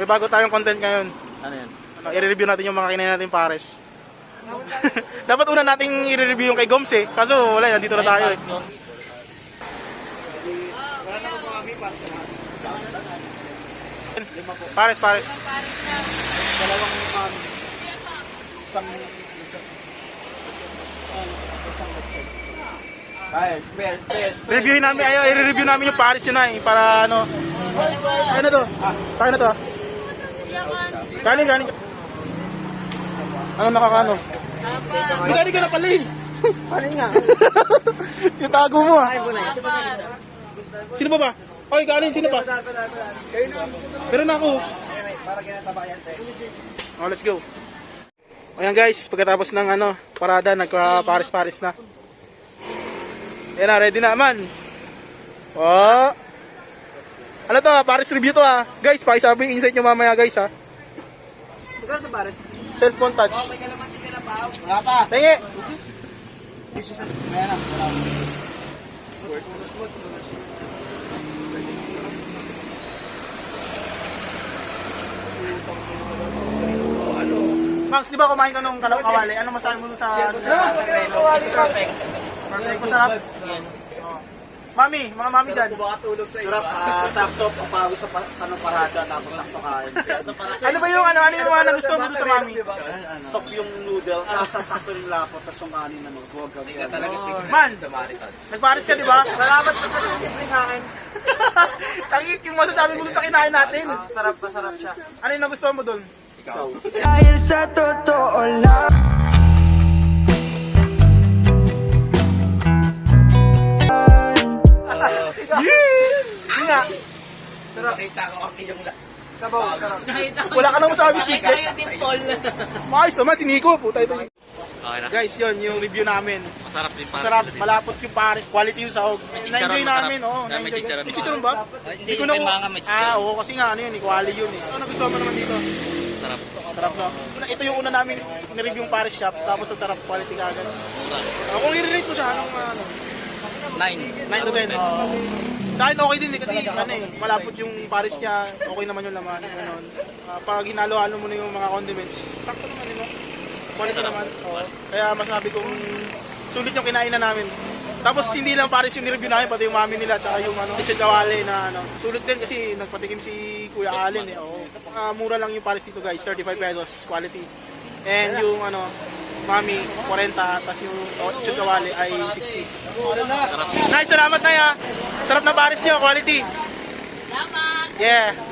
May bago tayong content ngayon. Ano yan? Ano, i-review natin yung mga kinain natin pares. Dapat una nating i-review yung kay Goms eh. Kaso wala, nandito na tayo eh. Pares, pares. Dalawang um, isang Spare, spare, spare, spare. Reviewin namin, ayo, i-review namin yung pares yun na eh. Para ano. Ano to? Sa akin na to ah. Galing, galing. Ano nakakano? May galing ka na pala eh. Ano nga? yung tago mo ah. Sino ba ba? Oy, galing, sino pa? Kayo na ako. para kinatabayan tayo. Oh, let's go. Ayan guys, pagkatapos ng ano, parada, nagpa-pares-pares na. Ayan na, ready na man. Oh. Ano to, ah, pares review to ah. Guys, pakisabi yung insight nyo mamaya guys ha. Bares? Cellphone touch. May kalamansi ka na pa. Wala pa. Tingi. Ayan na, wala pa. Max, di ba kumain ka nung kalaw kawali? Ano masabi mo dun sa... Perfect. Perfect, masarap. Yes. Mami, mga mami dyan. Makatulog sa iyo. Sarap, ah, sakto, papawis sa pa- tanong parada, tapos sakto kain. Ano ba yung ano, ano yung mga nagustuhan mo dun sa mami? Sok yung noodles, sasasakto yung lapot, tapos yung kanin na magbuwag ka. Sige talaga fix Man, nagpares ka di ba? Salamat pa sa libre sa akin. Tangik yung masasabi mo sa kinain natin. Sarap, masarap siya. Ano yung nagustuhan mo dun? Dahil sa totoo lang Yun nga. Nakita ko ang iyong Sabaw, sarap. Wala ka nang masabi, speechless. Maayos naman, si Nico. Puta ito. Okay na. Guys, yun, yung review namin. Masarap din para. Masarap, malapot yung pares, quality yung sahog. Na-enjoy masarap. namin, oo. May na-enjoy. chicharon. May chicharon ba? Hindi, ko na- may chicharon. Ah, oo, kasi nga, ano yun, eh, quality yun eh. Ano gusto mo naman dito? Sarap. Sarap no? Ito yung una namin ni-review yung pares shop, tapos ang sarap quality kagad. Uh, kung i-rate mo siya, anong ano? Nine. 9 to 10. Sa akin okay din eh, kasi ano eh, malapot yung pares niya, okay naman yung laman, ganun. Ah, pag ginalo-halo mo na yung mga condiments, sakto naman yun, no? Quality naman. Oo. Kaya masabi kong sulit yung kinain na namin. Tapos hindi lang pares yung review namin, pati yung mami nila, tsaka yung ano, Richard Kawale na ano. Sulit din kasi nagpatikim si Kuya Allen eh. Oo. Ah, mura lang yung pares dito guys, 35 pesos, quality. And yung ano, mami, 40, tapos yung Richard Kawale ay 60. Nice, salamat na ya. Sarap na pares nyo, quality. Salamat. Yeah.